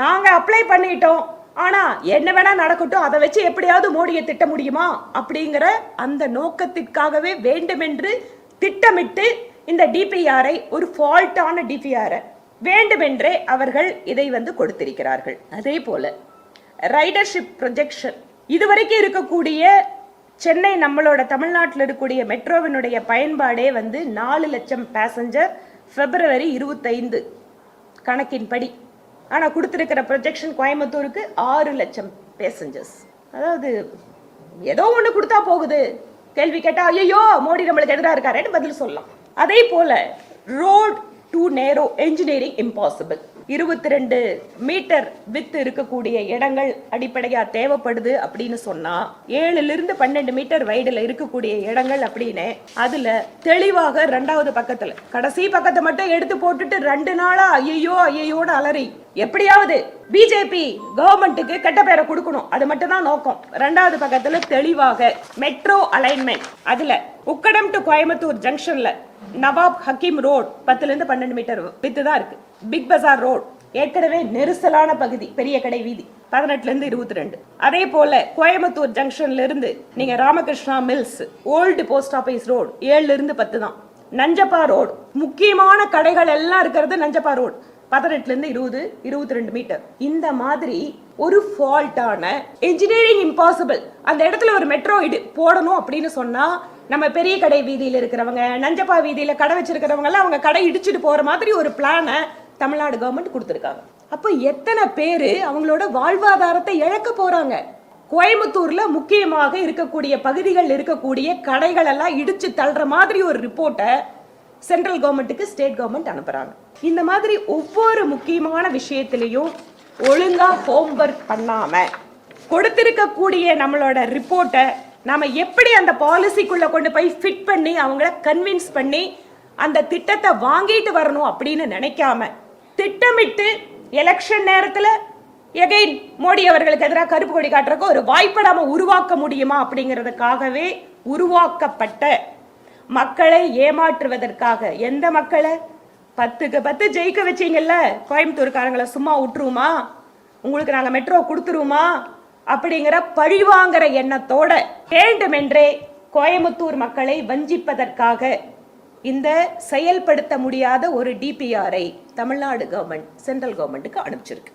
நாங்கள் அப்ளை பண்ணிட்டோம். ஆனால் என்ன வேணால் நடக்கட்டும் அதை வச்சு எப்படியாவது மோடியை திட்ட முடியுமா? அப்படிங்கிற அந்த நோக்கத்திற்காகவே வேண்டுமென்று திட்டமிட்டு இந்த டிபிஆரை ஒரு ஃபால்ட்டான டிபிஆரை வேண்டுமென்றே அவர்கள் இதை வந்து கொடுத்திருக்கிறார்கள். அதே போல ரைடர்ஷிப் ப்ரொஜெக்ஷன் இதுவரைக்கும் இருக்கக்கூடிய சென்னை நம்மளோட தமிழ்நாட்டில் இருக்கக்கூடிய மெட்ரோவினுடைய பயன்பாடே வந்து நாலு லட்சம் பேசஞ்சர் பிப்ரவரி இருபத்தைந்து கணக்கின்படி. ஆனால் கொடுத்துருக்கிற ப்ரொஜெக்ஷன் கோயம்புத்தூருக்கு ஆறு லட்சம் பேசஞ்சர்ஸ் அதாவது ஏதோ ஒன்று கொடுத்தா போகுது. கேள்வி கேட்டால் ஐயோ மோடி நம்மளுக்கு எதிராக இருக்காருன்னு பதில் சொல்லலாம். அதே போல் road to narrow engineering impossible இருபத்தி ரெண்டு மீட்டர் வித்து இருக்கக்கூடிய இடங்கள் அடிப்படையாக தேவைப்படுது அப்படின்னு சொன்னால் ஏழுலேருந்து பன்னெண்டு மீட்டர் வைடில் இருக்கக்கூடிய இடங்கள் அப்படின்னு அதில் தெளிவாக ரெண்டாவது பக்கத்தில் கடைசி பக்கத்தை மட்டும் எடுத்து போட்டுட்டு ரெண்டு நாளாக ஐயோ ஐயோன்னு அலறி எப்படியாவது பிஜேபி கவர்மெண்ட்டுக்கு கெட்ட பேரை கொடுக்கணும். அது மட்டும் தான் நோக்கம். ரெண்டாவது பக்கத்துல தெளிவாக மெட்ரோ அலைன்மெண்ட் அதுல உக்கடம் டு கோயம்புத்தூர் ஜங்ஷன்ல நவாப் ஹக்கீம் ரோட் பத்துல இருந்து பன்னெண்டு மீட்டர் வித்து தான் இருக்கு. பிக் பஜார் ரோட் ஏற்கனவே நெரிசலான பகுதி பெரிய கடை வீதி பதினெட்டுல இருந்து இருபத்தி ரெண்டு அதே போல கோயம்புத்தூர் ஜங்ஷன்ல இருந்து நீங்க Ramakrishna mills old post office road ஏழுல இருந்து பத்து தான் நஞ்சப்பா ரோடு முக்கியமான கடைகள் எல்லாம் இருக்கிறது நஞ்சப்பா ரோடு பதினெட்டுலேருந்து இருபது இருபத்தி ரெண்டு மீட்டர் இந்த மாதிரி ஒரு ஃபால்ட்டான இன்ஜினியரிங் இம்பாசிபிள் அந்த இடத்துல ஒரு மெட்ரோ இடு போடணும் அப்படின்னு சொன்னால் நம்ம பெரிய கடை வீதியில் இருக்கிறவங்க நஞ்சப்பா வீதியில் கடை வச்சிருக்கிறவங்கலாம் அவங்க கடை இடிச்சிட்டு போகிற மாதிரி ஒரு பிளானை தமிழ்நாடு கவர்மெண்ட் கொடுத்துருக்காங்க. அப்போ எத்தனை பேர் அவங்களோட வாழ்வாதாரத்தை இழக்க போகிறாங்க கோயம்புத்தூர்ல முக்கியமாக இருக்கக்கூடிய பகுதிகள் இருக்கக்கூடிய கடைகள் எல்லாம் இடிச்சு தள்ளுற மாதிரி ஒரு ரிப்போர்ட்டை சென்ட்ரல் கவர்மெண்ட்டுக்கு ஸ்டேட் கவர்மெண்ட் அனுப்புகிறாங்க இந்த மாதிரி ஒவ்வொரு முக்கியமான விஷயத்திலையும் ஒழுங்காக ஹோம்ஒர்க் பண்ணாமல் கொடுத்திருக்கக்கூடிய நம்மளோட ரிப்போர்ட்டை நாம் எப்படி அந்த பாலிசிக்குள்ளே கொண்டு போய் ஃபிட் பண்ணி அவங்கள கன்வின்ஸ் பண்ணி அந்த திட்டத்தை வாங்கிட்டு வரணும் அப்படின்னு நினைக்காம திட்டமிட்டு எலெக்ஷன் நேரத்தில் எகைன் மோடி அவர்களுக்கு எதிராக கருப்பு கொடி காட்டுறதுக்கு ஒரு வாய்ப்பை நாம உருவாக்க முடியுமா அப்படிங்கிறதுக்காகவே உருவாக்கப்பட்ட மக்களை ஏமாற்றுவதற்காக. எந்த மக்களை? பத்துக்கு பத்து ஜெயிக்க வச்சிங்கல்ல? கோயம்புத்தூர்காரங்களை சும்மா விட்டுருவோமா? உங்களுக்கு நாங்கள் மெட்ரோ கொடுத்துருவோமா? அப்படிங்கிற பழிவாங்கிற எண்ணத்தோட வேண்டுமென்றே கோயம்புத்தூர் மக்களை வஞ்சிப்பதற்காக இந்த செயல்படுத்த முடியாத ஒரு டிபிஆரை தமிழ்நாடு கவர்மெண்ட் சென்ட்ரல் கவர்மெண்ட்டுக்கு அனுப்பிச்சிருக்கு.